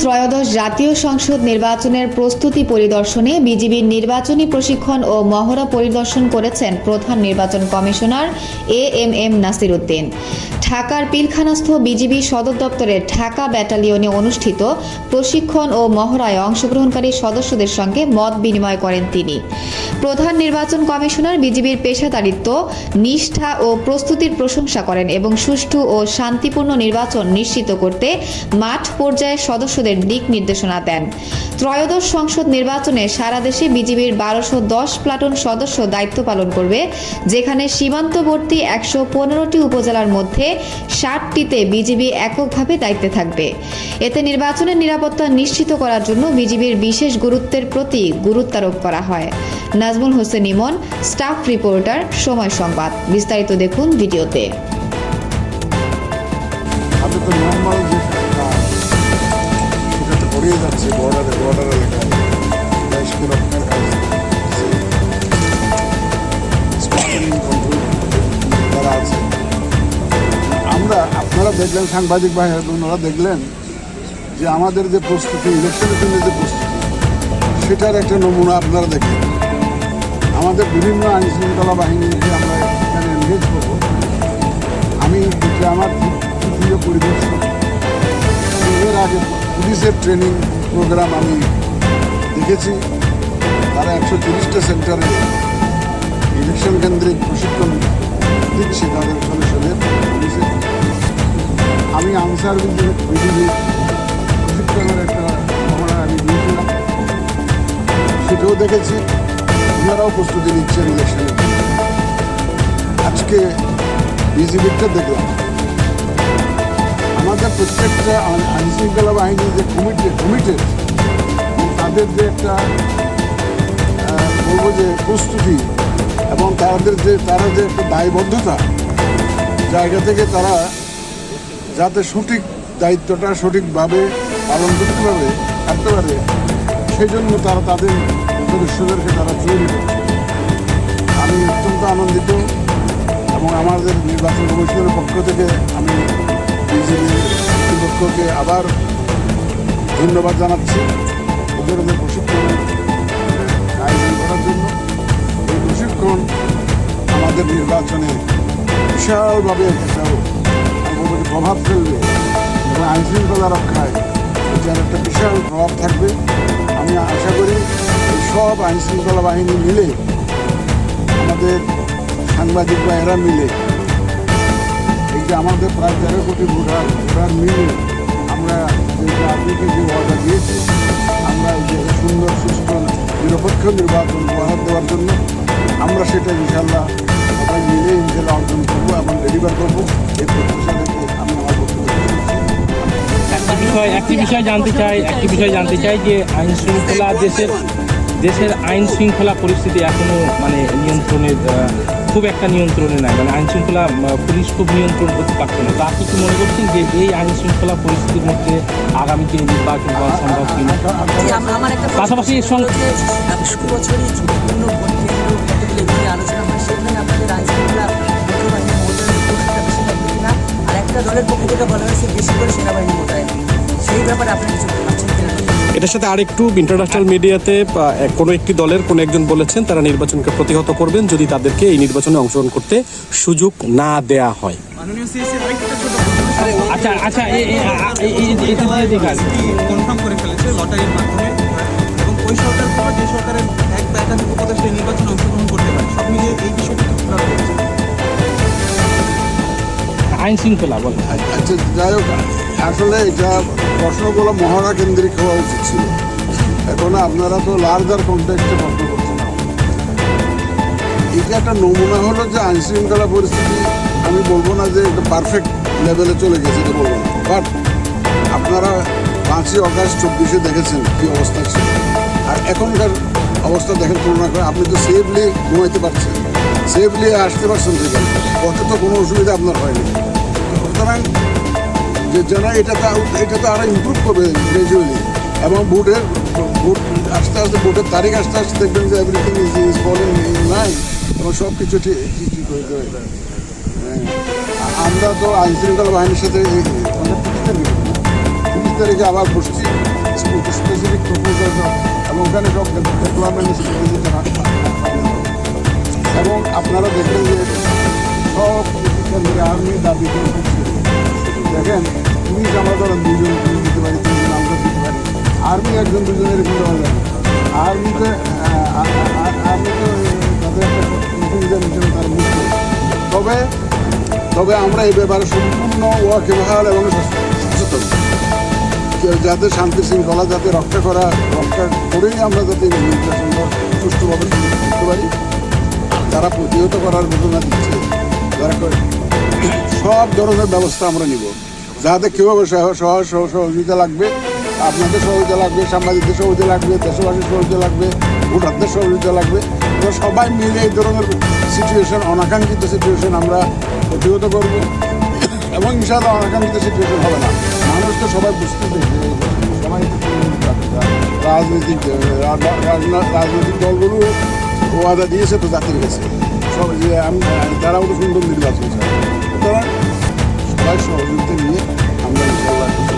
ত্রয়োদশ জাতীয় সংসদ নির্বাচনের প্রস্তুতি পরিদর্শনে বিজিবির নির্বাচনী প্রশিক্ষণ ও মহড়া পরিদর্শন করেছেন প্রধান নির্বাচন commissioner A M M Nasir Uddin ঢাকার পিলখানাস্থ বিজিবি সদর দপ্তরের ঢাকা ব্যাটালিয়নে অনুষ্ঠিত প্রশিক্ষণ ও মহড়ায় অংশগ্রহণকারী সদস্যদের সঙ্গে মত বিনিময় করেন তিনি। প্রধান নির্বাচন কমিশনার বিজিবির পেশাদারিত্ব, নিষ্ঠা ও প্রস্তুতির প্রশংসা করেন এবং সুষ্ঠু ও শান্তিপূর্ণ নির্বাচন নিশ্চিত করতে মাঠ পর্যায়ে সদস্যদের দিক নির্দেশনা দেন। ত্রয়োদশ সংসদ নির্বাচনে সারা দেশে বিজিবির বারোশো দশ প্লাটুন সদস্য দায়িত্ব পালন করবে, যেখানে সীমান্তবর্তী একশো পনেরোটি উপজেলার মধ্যে ষাটটিতে বিজিবি এককভাবে দায়িত্বে থাকবে। এতে নির্বাচনের নিরাপত্তা নিশ্চিত করার জন্য বিজিবির বিশেষ গুরুত্বের প্রতি গুরুত্বারোপ করা হয়। Nazmul Hossain Emon, staff reporter, Somoy Sangbad. বিস্তারিত দেখুন ভিডিওতে। করিয়ে যাচ্ছে বর্ডারে বর্ডার এলাকায় বেশ কি রকমের কাজ স্মাগলিং কন্ট্রোল যারা আছে। আমরা আপনারা দেখলেন সাংবাদিক ভাই ওনারা দেখলেন যে আমাদের যে প্রস্তুতি ইলেকশনের জন্য যে প্রস্তুতি, সেটার একটা নমুনা আপনারা দেখলেন আমাদের বিভিন্ন আইন শৃঙ্খলা বাহিনীকে আমরা এখানে এনগেজ করব। আমি এটা আমার তৃতীয় পরিদর্শন এর আগে পুলিশের ট্রেনিং প্রোগ্রাম আমি দেখেছি। তারা একশো তিরিশটা সেন্টারে ইলেকশন কেন্দ্রিক প্রশিক্ষণ দিচ্ছে তাদের সদস্যদের পুলিশের আমি আনসার বিজিবি প্রশিক্ষণের একটা আমরা আমি দিয়েছিলাম। সেটাও দেখেছি। ওনারাও প্রস্তুতি নিচ্ছেন ইলেকশনের। আজকে বিজিবিটা দেখলাম। আমাদের প্রত্যেকটা আইন শৃঙ্খলা বাহিনী যে কমিটেড কমিটেড তাদের যে একটা বলব যে প্রস্তুতি এবং তাদের যে, তারা যে একটা দায়বদ্ধতা, জায়গা থেকে তারা যাতে সঠিক দায়িত্বটা সঠিকভাবে পালন করতে পারে, থাকতে পারে সেই জন্য তারা তাদের সদস্যদেরকে তারা তৈরি আমি অত্যন্ত আনন্দিত এবং আমাদের নির্বাচন কমিশনের পক্ষ থেকে আমি বিজেপি আবার ধন্যবাদ জানাচ্ছি। ওদের ধরনের প্রশিক্ষণ আয়োজন করার জন্য। এই প্রশিক্ষণ আমাদের নির্বাচনে বিশালভাবে যে প্রভাব ফেলবে এবং আইন শৃঙ্খলা রক্ষায় এটার একটা বিশাল প্রভাব থাকবে। আমি আশা করি সব আইনশৃঙ্খলা বাহিনী মিলে, আমাদের সাংবাদিক এরা মিলে যে আমাদের প্রায় তেরো কোটি ভোটার ভোটার মিলে আমরা আগে যে ওয়াদা দিয়েছি, আমরা যে সুন্দর, সুস্থ, নিরপেক্ষ নির্বাচন উপহার দেওয়ার জন্য আমরা সেটা ইনশাল্লাহ সবাই মিলে ইনশাল্লাহ অর্জন করব এবং ডেলিভার করব। এই প্রত্যাশা থেকে আমি বিষয়, একটি বিষয় জানতে চাই, একটি বিষয় জানতে চাই যে আইন শৃঙ্খলা দেশের দেশের আইন শৃঙ্খলা পরিস্থিতি এখনও মানে নিয়ন্ত্রণের খুব একটা নিয়ন্ত্রণে নেয় মানে আইন শৃঙ্খলা পুলিশ খুব নিয়ন্ত্রণ করতে পারছে না। তা আপনি কি মনে করছেন যে এই আইন শৃঙ্খলা পরিস্থিতির মধ্যে আগামীতে নির্বাচন করা সম্ভব কিনা জি, আমার একটা পাশাপাশি এর সঙ্গে- বছরই ঝুঁকিপূর্ণ ভোট কেন্দ্র নিয়ে আলোচনা হয় সেখানে আইন শৃঙ্খলা আর একটা দলের পক্ষ থেকে বলা হয়েছে বেশি করে সেনাবাহিনী মোতায়েন। সেই ব্যাপারে আপনি কিছু এটার সাথে আরেকটু ইন্টারন্যাশনাল মিডিয়াতে কোনো একটি দলের কোনো একজন বলেছেন তারা নির্বাচনকে প্রতিহত করবেন যদি তাদেরকে এই নির্বাচনে অংশগ্রহণ করতে সুযোগ না দেয়া হয় আচ্ছা আচ্ছা কনফার্ম করে ফেলেছে লটারির মাধ্যমে এবং ওই সরকার যে সরকারের এক উপদেষ্টা নির্বাচনে অংশগ্রহণ করতে পারে সব মিলিয়ে এই বিষয়টি আইন শৃঙ্খলা বলেন আচ্ছা যাই হোক, আসলে এটা প্রশ্নগুলো মহড়া কেন্দ্রিক হওয়া উচিত ছিল। এখন আপনারা তো লার্জার কন্টেক্সটে প্রশ্ন করছেন। এটা একটা নমুনা হলো যে আইন শৃঙ্খলা পরিস্থিতি, আমি বলব না যে এটা পারফেক্ট লেভেলে চলে গেছে, এটা বলব না। বাট আপনারা পাঁচই অগাস্ট চব্বিশে দেখেছেন কি অবস্থা ছিল। আর এখনকার অবস্থা দেখেন, তুলনা করে আপনি তো সেফলি ঘুমাইতে পারছেন। সেফলি আসতে পারছেন সেখানে পথে তো কোনো অসুবিধা আপনার হয়নি। সুতরাং যে যারা এটা তো আরো- এটা তো আরও ইমপ্রুভ করবে গ্রাজুয়ালি এবং ভোটের ভোট আস্তে আস্তে, ভোটের তারিখ আস্তে আস্তে দেখবেন যে everything is is following in line এবং সব কিছু ঠিক ঠিক হয়ে যাবে। হ্যাঁ। আমরা তো আইন শৃঙ্খলা বাহিনীর সাথে তিরিশ তারিখে আবার বসছি স্পেসিফিক প্রপোজাল এবং ওখানে সব ডেভেলপমেন্ট এবং আপনারা দেখবেন যে সব কেন্দ্রে আর্মি দাবি করে দেখেন, পুলিশ আমরা ধরেন দুজন দিতে পারি আমরা দিতে পারি। আর্মি একজন, দুজনের। আর্মিতে আর্মিতে তাদের একটা তার মুক্ত তবে তবে আমরা এই ব্যাপারে সম্পূর্ণ ওয়াকিবহাল এবং সচেতন। যাতে শান্তি শৃঙ্খলা, যাতে রক্ষা করা, রক্ষা করেই আমরা যাতে নির্বাচনটা সুষ্ঠুভাবে করতে পারি। যারা প্রতিহত করার ঘটনা দিচ্ছে, যারা সব ধরনের ব্যবস্থা আমরা নিব। যাতে কীভাবে সহ- সহ- সহ- সহযোগিতা লাগবে, আপনাদের সহযোগিতা লাগবে, সাংবাদিকদের সহযোগিতা লাগবে, দেশবাসীর সহযোগিতা লাগবে, ভোটারদের সহযোগিতা লাগবে। সবাই মিলে এই ধরনের সিচুয়েশন অনাকাঙ্ক্ষিত সিচুয়েশন আমরা প্রতিহত করব। এবং ইনশাআল্লাহ অনাকাঙ্ক্ষিত সিচুয়েশন হবে না। মানুষ তো সবাই বুঝতে রাজনৈতিক রাজনৈতিক দলগুলো ওয়াদা দিয়েছে তো জাতির কাছে। সহযোগী আমি তারা ওটা সুন্দর নির্বাচন চাই সুতরাং সবাই সহযোগিতা নিয়ে আমরা ইনশাল্লাহ